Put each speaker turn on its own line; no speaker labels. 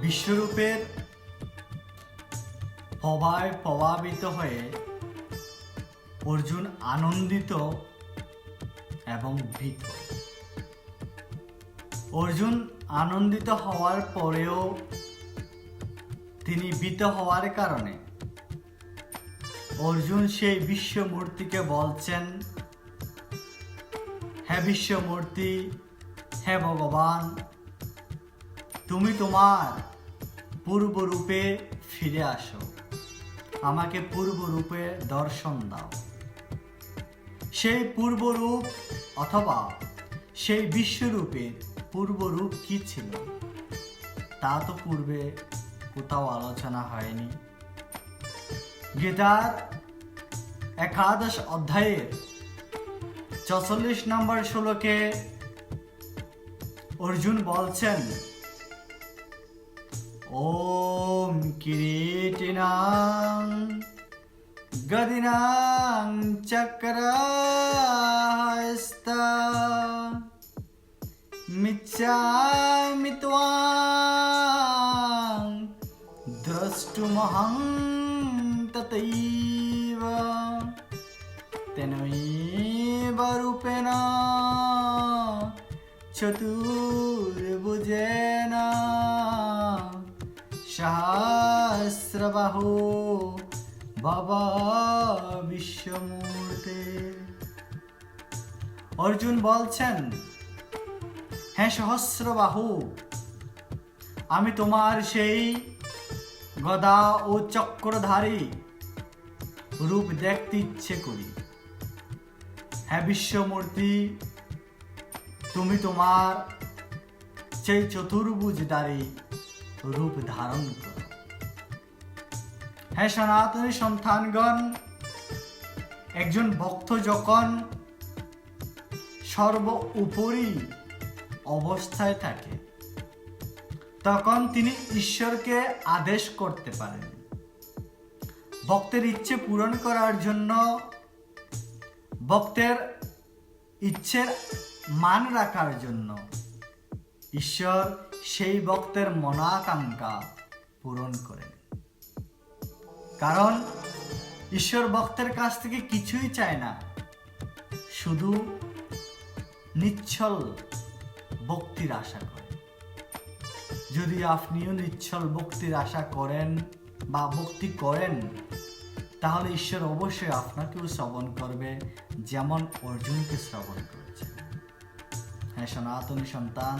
বিশ্বরূপের হওয়ায় প্রভাবিত হয়ে অর্জুন আনন্দিত এবং ভীত। অর্জুন আনন্দিত হওয়ার পরেও তিনি ভীত হওয়ার কারণে অর্জুন সেই বিশ্বমূর্তিকে বলছেন, হে বিশ্বমূর্তি, হে ভগবান তুমি তোমার পূর্বরূপে ফিরে আসো। আমাকে পূর্বরূপে দর্শন দাও। সেই পূর্বরূপ অথবা সেই বিশ্বরূপের পূর্বরূপ কি ছিল? তা তো পূর্বে কোথাও আলোচনা হয়নি। গীতার একাদশ অধ্যায়ের চল্লিশ নম্বর শ্লোকে অর্জুন বলছেন ওম কিরীটিনাং গদিনাং চক্রস্তা মিচ্ছামি ত্বাং দ্রষ্টুমহং ততৈব তেনৈব রূপেণ চতুর্ভুজেন সহস্রবাহু বাবা বিশ্বমূর্তে। অর্জুন বলছেন হ্যাঁ সহস্রবাহু, আমি তোমার সেই গদা ও চক্রধারী রূপ দেখতে ইচ্ছে করি। হ্যাঁ বিশ্বমূর্তি, তুমি তোমার সেই চতুর্ভুজধারী রূপ ধারণ করো। হ্যাঁ সনাতনী সন্তানগণ, একজন ভক্ত যখন সর্ব উপরি অবস্থায় থাকে, তখন তিনি ঈশ্বরকে আদেশ করতে পারেন। ভক্তের ইচ্ছে পূরণ করার জন্য ভক্তের ইচ্ছের মান রাখার জন্য ঈশ্বর সেই ভক্তের মনাকাঙ্ক্ষা পূরণ করেন কারণ ঈশ্বর ভক্তের কাছ থেকে কিছুই চায় না। শুধু নিচ্ছল ভক্তির আশা করে। যদি আপনিও নিচ্ছল ভক্তির আশা করেন বা ভক্তি করেন, তাহলে ঈশ্বর অবশ্যই আপনাকেও শ্রবণ করবে, যেমন অর্জুনকে শ্রবণ করেছে হ্যাঁ সনাতনী সন্তান।